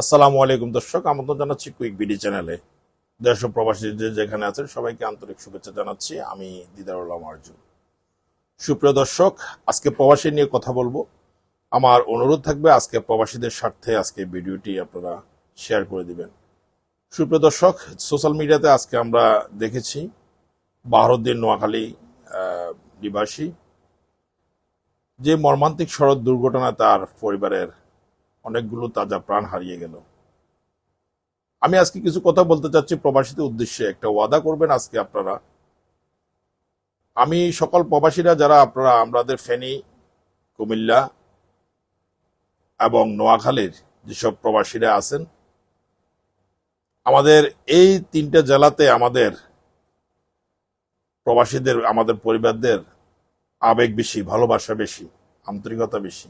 আসসালামু আলাইকুম দর্শক, আমন্ত্রণ জানাচ্ছি কুইক বিডি চ্যানেলে দেশ প্রবাসী যে যেখানে আছেন, সবাইকে আন্তরিক শুভেচ্ছা জানাচ্ছি। আমি দিদারুল্লাহ আর্জুন সুপ্রিয় দর্শক, আজকে প্রবাসী নিয়ে কথা বলব। আমার অনুরোধ থাকবে, আজকে প্রবাসীদের স্বার্থে আজকে ভিডিওটি আপনারা শেয়ার করে দিবেন। সুপ্রিয় দর্শক, সোশ্যাল মিডিয়াতে আজকে আমরা দেখেছি বাহরুদ্দিন নোয়াখালী নিবাসী। যে মর্মান্তিক সড়ক দুর্ঘটনায় তার পরিবারের অনেকগুলো তাজা প্রাণ হারিয়ে গেল। আমি আজকে কিছু কথা বলতে চাচ্ছি প্রবাসীদের উদ্দেশ্যে। একটা ওয়াদা করবেন আজকে আপনারা। আমি সকল প্রবাসীরা যারা আপনারা আমাদের ফেনী, কুমিল্লা এবং নোয়াখালীর যেসব প্রবাসীরা আছেন, আমাদের এই তিনটা জেলাতে আমাদের প্রবাসীদের, আমাদের পরিবারদের আবেগ বেশি, ভালোবাসা বেশি, আন্তরিকতা বেশি।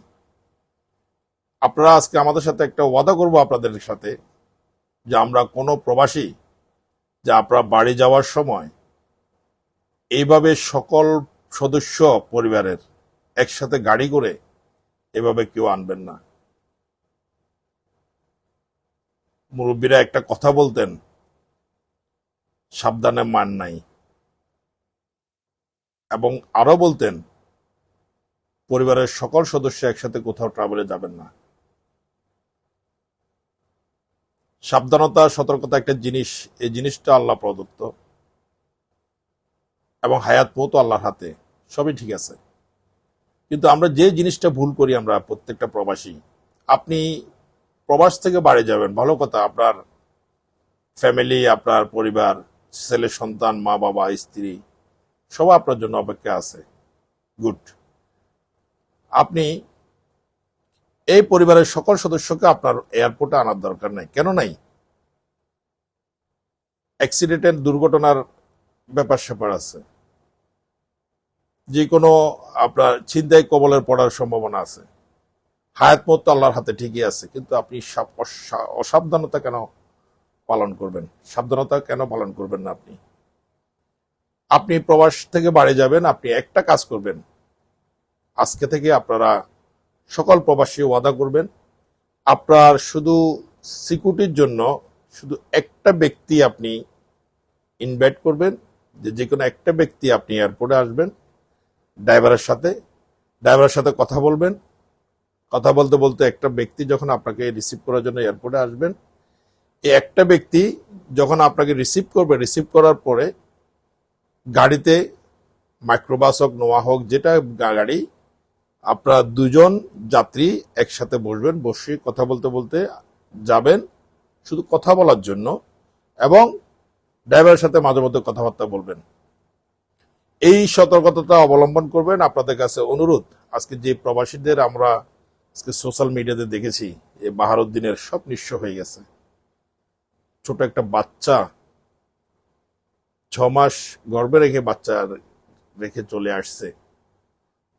আপনারা আজকে আমাদের সাথে একটা ওয়াদা করব আপনাদের সাথে, যে আমরা কোনো প্রবাসী, যে আপনারা বাড়ি যাওয়ার সময় এইভাবে সকল সদস্য পরিবারের একসাথে গাড়ি করে এভাবে কেউ আনবেন না। মুরব্বীরা একটা কথা বলতেন, সাবধানে মান নাই। এবং আরও বলতেন, পরিবারের সকল সদস্য একসাথে কোথাও ট্রাভেলে যাবেন না। সাবধানতা, সতর্কতা একটা জিনিস, এই জিনিসটা আল্লাহ প্রদত্ত। এবং হায়াত মতো আল্লাহর হাতে, সবই ঠিক আছে। কিন্তু আমরা যে জিনিসটা ভুল করি আমরা প্রত্যেকটা প্রবাসী, আপনি প্রবাস থেকে বাড়ি যাবেন, ভালো কথা, আপনার ফ্যামিলি, আপনার পরিবার, ছেলে, সন্তান, মা, বাবা, স্ত্রী সব আপনার জন্য অপেক্ষা আছে। গুড। আপনি এই পরিবারের সকল সদস্যকে আপনার এয়ারপোর্টে আনার দরকার নাই। কেন নাই? অ্যাক্সিডেন্টের দুর্ঘটনার ব্যাপার স্যাপার আছে। যে কোনো আপনার ছিনতাই কবলের পড়ার সম্ভাবনা আছে। হায়াত মত আল্লাহর হাতে ঠিকই আছে, কিন্তু আপনি অসাবধানতা কেন পালন করবেন? সাবধানতা কেন পালন করবেন না আপনি? আপনি প্রবাস থেকে বাড়ি যাবেন, আপনি একটা কাজ করবেন। আজকে থেকে আপনারা সকল প্রবাসী ওয়াদা করবেন, আপনার শুধু সিকিউরিটির জন্য শুধু একটা ব্যক্তি আপনি ইনভাইট করবেন, যে যে কোনো একটা ব্যক্তি আপনি এয়ারপোর্টে আসবেন, ড্রাইভারের সাথে ড্রাইভারের সাথে কথা বলবেন। কথা বলতে বলতে একটা ব্যক্তি যখন আপনাকে রিসিভ করার জন্য এয়ারপোর্টে আসবেন, এই একটা ব্যক্তি যখন আপনাকে রিসিভ করবে, রিসিভ করার পরে গাড়িতে মাইক্রোবাস হোক, নোয়া হোক, যেটা গাড়ি আপনারা দুজন যাত্রী একসাথে বসবেন, বসে কথা বলতে বলতে যাবেন শুধু কথা বলার জন্য এবং ড্রাইভারের সাথে মাঝে মধ্যে কথাবার্তা বলবেন। এই সতর্কতা অবলম্বন করবেন। আপনাদের কাছে অনুরোধ, আজকে যে প্রবাসীদের আমরা আজকে সোশ্যাল মিডিয়াতে দেখেছি এই বাহারুদ্দিনের সব নিঃস্ব হয়ে গেছে। ছোট একটা বাচ্চা, ছ মাস গর্ভে রেখে বাচ্চা রেখে চলে আসছে।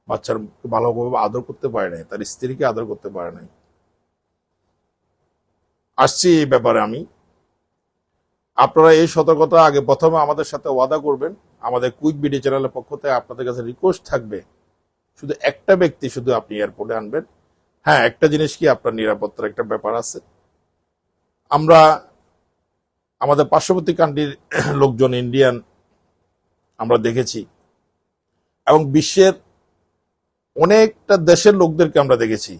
বাচ্চার ভালোভাবে আদর করতে পারে নাই, তার স্ত্রীকে আদর করতে পারে নাই। আসছি এই ব্যাপারে আমি। আপনারা এই সতর্কতা আগে প্রথমে আমাদের সাথে ওয়াদা করবেন। আমাদের কুইক বিডি চ্যানেলের পক্ষ থেকে আপনাদের কাছে রিকোয়েস্ট থাকবে, শুধু একটা ব্যক্তি শুধু আপনি এয়ারপোর্টে আনবেন। হ্যাঁ একটা জিনিস কি আপনার নিরাপত্তার একটা ব্যাপার আছে। আমরা, আমাদের পার্শ্ববর্তী কান্ট্রির লোকজন ইন্ডিয়ান আমরা দেখেছি। এবং বিশ্বের অনেকটা দেশের লোকদেরকে আমরা দেখেছি।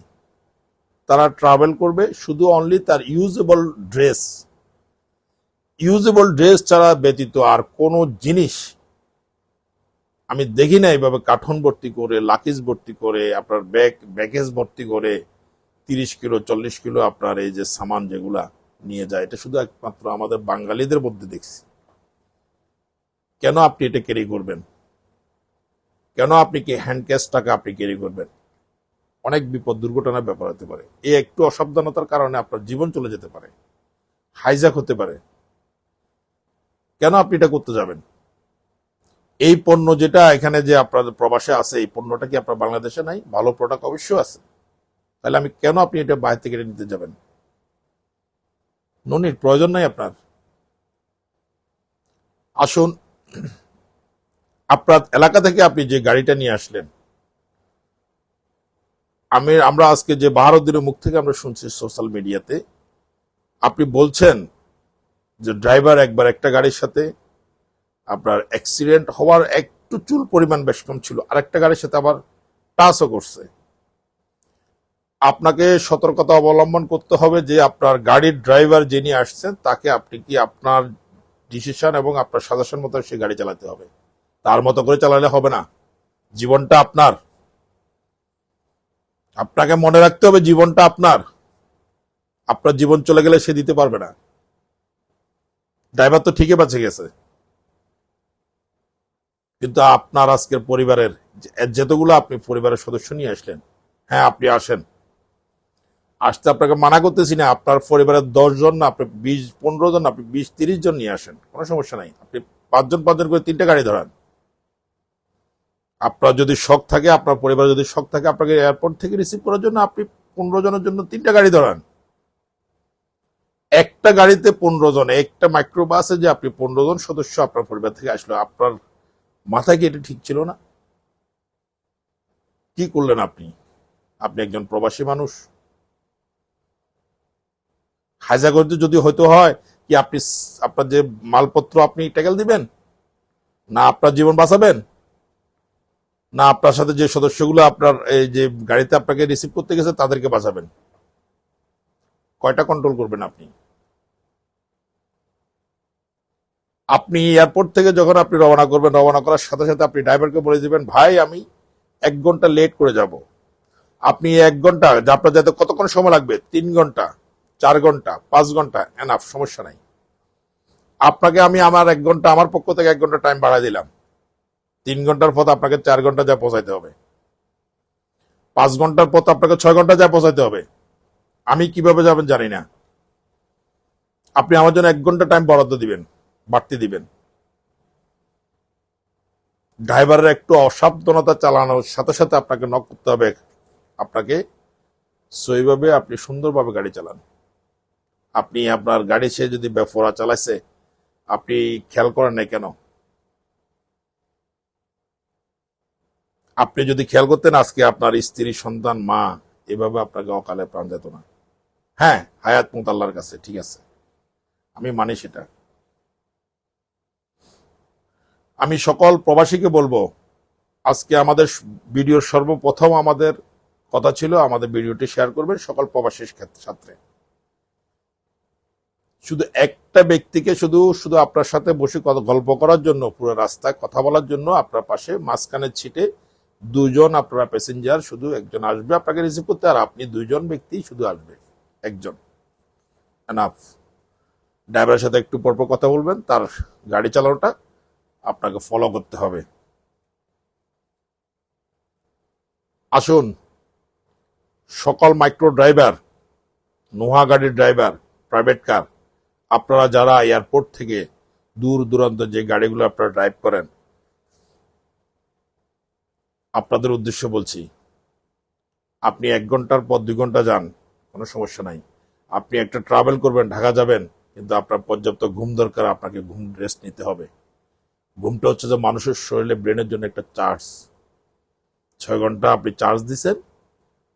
তারা ট্রাভেল করবে, শুধু অনলি তার ইউজেবল ড্রেস ইউজেবল ড্রেস ছাড়া ব্যতীত আর কোনো জিনিস আমি দেখি না এইভাবে কাঠন ভর্তি করে লাকিজ ভর্তি করে, আপনার ব্যাগ ব্যাগেজ ভর্তি করে, তিরিশ কিলো, চল্লিশ কিলো আপনার এই যে সামান যেগুলা নিয়ে যায়, এটা শুধু একমাত্র আমাদের বাঙালিদের মধ্যে দেখছি। কেন আপনি এটা ক্যারি করবেন? কেন আপনি কি হ্যান্ড ক্যাশ টাকা আপনি ক্যারি করবেন? অনেক বিপদ, দুর্ঘটনার ব্যাপার হতে পারে। এই একটু অসাবধানতার কারণে আপনার জীবন চলে যেতে পারে। হাইজাক হতে পারে। কেন আপনি এটা করতে যাবেন? এই পণ্য যেটা এখানে যে আপনাদের প্রবাসে আছে, এই পণ্যটা কি আপনার বাংলাদেশে নাই? ভালো প্রোডাক্ট অবশ্যই আছে। তাহলে আমি কেন আপনি এটা বাইরে থেকে নিতে যাবেন? ননির প্রয়োজন নাই আপনার। আসুন আপনার এলাকা থেকে আপনি যে গাড়িটা নিয়ে আসলেন, আমি, আমরা আজকে যে বাহারুদ্দিনের মুখ থেকে আমরা শুনছি সোশ্যাল মিডিয়াতে, আপনি বলছেন যে ড্রাইভার একবার একটা গাড়ির সাথে আপনার অ্যাক্সিডেন্ট হওয়ার একটু চুল পরিমাণ বেশ কম ছিল, আরেকটা গাড়ির সাথে আবার টাচও করছে। আপনাকে সতর্কতা অবলম্বন করতে হবে যে আপনার গাড়ির ড্রাইভার যিনি আসছেন, তাকে আপনি কি আপনার ডিসিশন এবং আপনার সাজেশন মতো সে গাড়ি চালাতে হবে। তার মতো করে চালালে হবে না। জীবনটা আপনার। আপনাকে মনে রাখতে হবে জীবনটা আপনার। আপনার জীবন চলে গেলে সে দিতে পারবে না। ড্রাইভার তো ঠিকই বাঁচে গেছে। কিন্তু আপনার আজকের পরিবারের যেতগুলো আপনি পরিবারের সদস্য নিয়ে আসলেন হ্যাঁ আপনি আসেন। আসতে আপনাকে মানা করতেছি না, আপনার পরিবারের দশ জন না, আপনি বিশ, পনেরো জন আপনি বিশ, তিরিশ জন নিয়ে আসেন। কোনো সমস্যা নাই। আপনি পাঁচজন পাঁচজন করে তিনটা গাড়ি ধরান। আপনার যদি শখ থাকে, আপনার পরিবারের যদি শখ থাকে, আপনাকে এয়ারপোর্ট থেকে রিসিভ করার জন্য আপনি পনেরো জনের জন্য তিনটা গাড়ি ধরান। একটা গাড়িতে পনেরো জন, একটা মাইক্রো বাসে যে আপনি পনেরো জন সদস্য আপনার পরিবার থেকে আসলো, আপনার মাথায় কি এটা ঠিক ছিল না? কি করলেন আপনি? আপনি একজন প্রবাসী মানুষ। হাজা করতে যদি হয়তো হয় কি আপনি আপনার যে মালপত্র আপনি ট্যাকেল দিবেন? না, আপনার জীবন বাঁচাবেন? না, আপনার সাথে যে সদস্যগুলো আপনার এই যে গাড়িতে আপনাকে রিসিভ করতে গেছে, তাদেরকে বাঁচাবেন। কয়টা কন্ট্রোল করবেন আপনি? আপনি এয়ারপোর্ট থেকে যখন আপনি রওনা করবেন, রওনা করার সাথে সাথে আপনি ড্রাইভারকে বলে দিবেন, ভাই, আমি এক ঘণ্টা লেট করে যাব। আপনি এক ঘণ্টা, আপনার যাতে কতক্ষণ সময় লাগবে? তিন ঘণ্টা, চার ঘণ্টা, পাঁচ ঘণ্টা এনাফ সমস্যা নাই। আপনাকে আমি আমার এক ঘণ্টা, আমার পক্ষ থেকে এক ঘণ্টা টাইম বাড়াই দিলাম। তিন ঘণ্টার পথ আপনাকে চার ঘণ্টা যা পৌঁছাইতে হবে। পাঁচ ঘণ্টার পথ আপনাকে ছয় ঘণ্টা যা পৌঁছাইতে হবে। আমি কীভাবে যাবেন জানি না। আপনি আমার জন্য এক ঘণ্টা টাইম বরাদ্দ দিবেন, বাড়তি দিবেন। ড্রাইভারের একটু অসাবধানতা চালানোর সাথে সাথে আপনাকে নক করতে হবে। আপনাকে সইভাবে আপনি সুন্দরভাবে গাড়ি চালান। আপনি আপনার গাড়ি সে যদি বেফোরা চালাইছে, আপনি খেয়াল করেন নাই কেন? আপনি যদি খেয়াল করতেন আজকে আপনার স্ত্রী, সন্তান, মা, এভাবে আপনাকে অকালে প্রাণ যেত না। হ্যাঁ হায়াত মোতাল্লার কাছে, ঠিক আছে। আমি মানি সেটা। আমি সকল প্রবাসীকে বলব, আজকে আমাদের ভিডিওর সর্বপ্রথম আমাদের কথা ছিল, আমাদের ভিডিওটি শেয়ার করবেন সকল প্রবাসীর সাথে শুধু একটা ব্যক্তিকে শুধু শুধু আপনার সাথে বসে গল্প করার জন্য, পুরো রাস্তায় কথা বলার জন্য আপনার পাশে, মাঝখানের ছিটে দুজন আপনারা প্যাসেঞ্জার শুধু একজন আসবে আপনাকে রিসিভ করতে, আর আপনি দুইজন ব্যক্তি শুধু আসবে, একজন। এনাফ ড্রাইভারের সাথে একটু পরপর কথা বলবেন, তার গাড়ি চালানোটা আপনাকে ফলো করতে হবে। আসুন, সকল মাইক্রো ড্রাইভার নোহা গাড়ির ড্রাইভার প্রাইভেট কার আপনারা যারা এয়ারপোর্ট থেকে দূর দূরান্ত যে গাড়িগুলো আপনারা ড্রাইভ করেন আপনাদের উদ্দেশ্য বলছি, আপনি এক ঘণ্টার পর দুই ঘণ্টা যান, কোনো সমস্যা নাই। আপনি একটা ট্রাভেল করবেন, ঢাকা যাবেন, কিন্তু আপনার পর্যাপ্ত ঘুম দরকার, আপনাকে ঘুম রেস্ট নিতে হবে। ঘুমটা হচ্ছে যে মানুষের শরীরে ব্রেনের জন্য একটা চার্জ ছয় ঘণ্টা আপনি চার্জ দিছেন,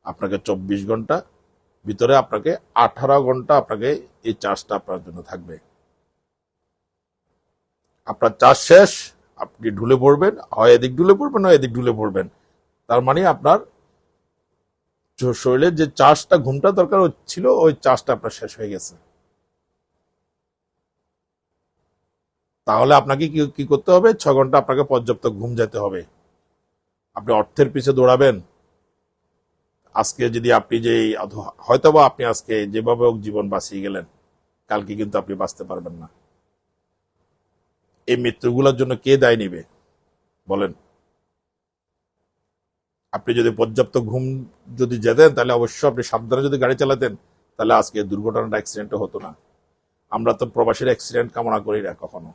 আপনাকে চব্বিশ ঘণ্টা, ভিতরে আপনাকে আঠারো ঘণ্টা আপনাকে এই চার্জটা আপনার জন্য থাকবে। আপনার চার্জ শেষ আপনি ঢুলে পড়বেন, হয় এদিক ঢুলে পড়বেন, হয় এদিক ঢুলে পড়বেন। তার মানে আপনার শরীরের যে চার্জটা, ঘুমটা দরকার ছিল ওই চার্জটা আপনার শেষ হয়ে গেছে। তাহলে আপনাকে কি করতে হবে? ছ ঘণ্টা আপনাকে পর্যাপ্ত ঘুম যেতে হবে। আপনি অর্থের পিছে দৌড়াবেন। আজকে যদি আপনি যে হয়তোবা আপনি আজকে যেভাবে হোক জীবন বাঁচিয়ে গেলেন, কালকে কিন্তু আপনি বাঁচতে পারবেন না। এই মৃত্যুগুলোর জন্য কে দায় নিবে? বলেন। আপনি যদি পর্যাপ্ত ঘুম যদি যেতেন, তাহলে অবশ্যই আপনি সাবধানে যদি গাড়ি চালাতেন, তাহলে আজকে দুর্ঘটনাটা অ্যাক্সিডেন্টও হতো না। আমরা তো প্রবাসীর অ্যাক্সিডেন্ট কামনা করি না কখনো।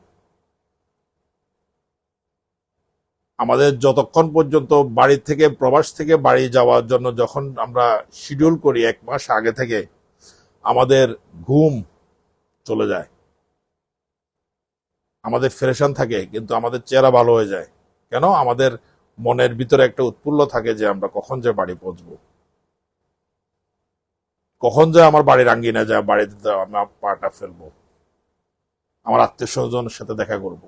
আমাদের যতক্ষণ পর্যন্ত বাড়ি থেকে, প্রবাস থেকে বাড়ি যাওয়ার জন্য যখন আমরা শিডিউল করি এক মাস আগে থেকে, আমাদের ঘুম চলে যায়। আমাদের ফ্রেশন থাকে, কিন্তু আমাদের চেহারা ভালো হয়ে যায়। কেন? আমাদের মনের ভিতরে একটা উৎফুল্ল থাকে যে আমরা কখন যে বাড়ি পৌঁছবো। কখন যে আমার বাড়ির আঙ্গিনা যায় বাড়িতে আমরা পাটা ফেলব। আমার আত্মীয় স্বজনের সাথে দেখা করব।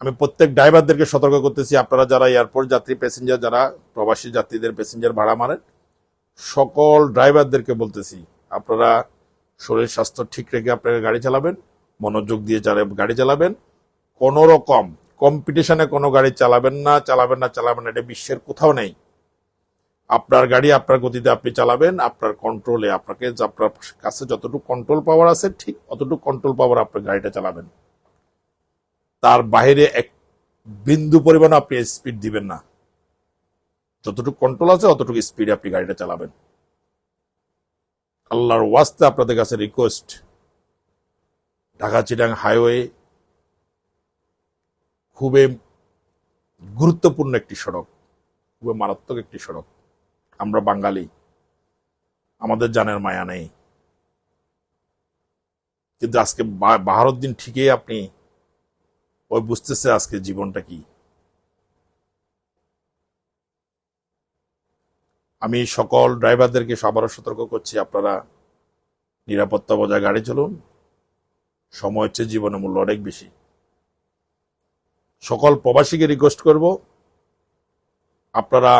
আমি প্রত্যেক ড্রাইভারদেরকে সতর্ক করতেছি, আপনারা যারা এয়ারপোর্ট যাত্রী, প্যাসেঞ্জার, যারা প্রবাসী যাত্রীদের প্যাসেঞ্জার ভাড়া মারেন, সকল ড্রাইভারদেরকে বলতেছি, আপনারা শরীর স্বাস্থ্য ঠিক রেখে আপনারা গাড়ি চালাবেন, মনোযোগ দিয়ে গাড়ি চালাবেন, কোন রকম কম্পিটিশনে কোনো গাড়ি চালাবেন না চালাবেন না চালাবেন না, এটা বিশ্বের কোথাও নেই। আপনার গাড়ি আপনার গতিতে আপনি চালাবেন, আপনার কন্ট্রোলে আপনাকে আপনার কাছে যতটুকু কন্ট্রোল পাওয়ার আছে, ঠিক অতটুকু কন্ট্রোল পাওয়ার আপনার গাড়িটা চালাবেন। তার বাইরে এক বিন্দু পরিমাণ আপনি স্পিড দিবেন না। যতটুকু কন্ট্রোল আছে, অতটুকু স্পিডে আপনি গাড়িটা চালাবেন। আল্লাহর ওয়াস্তে আপনাদের কাছে রিকোয়েস্ট ঢাকা চিটাং হাইওয়ে খুবই গুরুত্বপূর্ণ একটি সড়ক, খুবই মারাত্মক একটি সড়ক। আমরা বাঙালি, আমাদের জানের মায়া নেই। কিন্তু আজকে বা- দিন ঠিকই আপনি, ওই বুঝতেছে আজকে জীবনটা কি। আমি সকল ড্রাইভারদেরকে সবারও সতর্ক করছি, আপনারা নিরাপত্তা বজায় গাড়ি চলুন। সময় হচ্ছে জীবনের মূল্য অনেক বেশি। সকল প্রবাসীকে রিকোয়েস্ট করব, আপনারা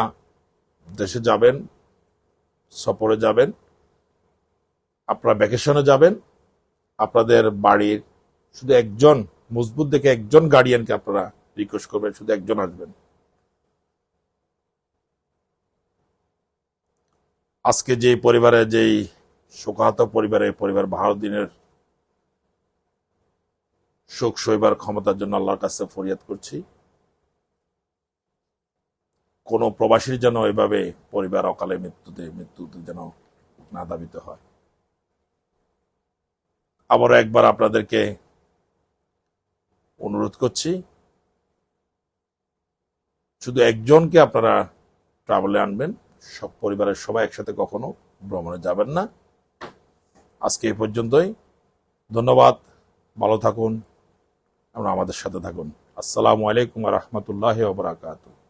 দেশে যাবেন, সফরে যাবেন, আপনারা ভ্যাকেশনে যাবেন, আপনাদের বাড়ির শুধু একজন, মজবুত দেখে একজন গার্ডিয়ানকে আপনারা রিকোয়েস্ট করবেন, শুধু একজন আসবেন। আজকে যে পরিবারে, যেই শোকাহত পরিবারে, পরিবার ভারত দিনের শোক সইবার ক্ষমতার জন্য আল্লাহর কাছে ফরিয়াদ করছি, কোন প্রবাসীর যেন এভাবে পরিবার অকালে মৃত্যুতে মৃত্যুতে যেন না দাবিত হয়। আবারও একবার আপনাদেরকে অনুরোধ করছি, শুধু একজনকে আপনারা ট্রাভেলে আনবেন সব পরিবারের সবাই একসাথে কখনো ভ্রমণে যাবেন না। আজকে এ পর্যন্তই। ধন্যবাদ। ভালো থাকুন। আমরা আমাদের সাথে থাকুন। আসসালামু আলাইকুম রহমতুল্লাহ বারাকাতুহ।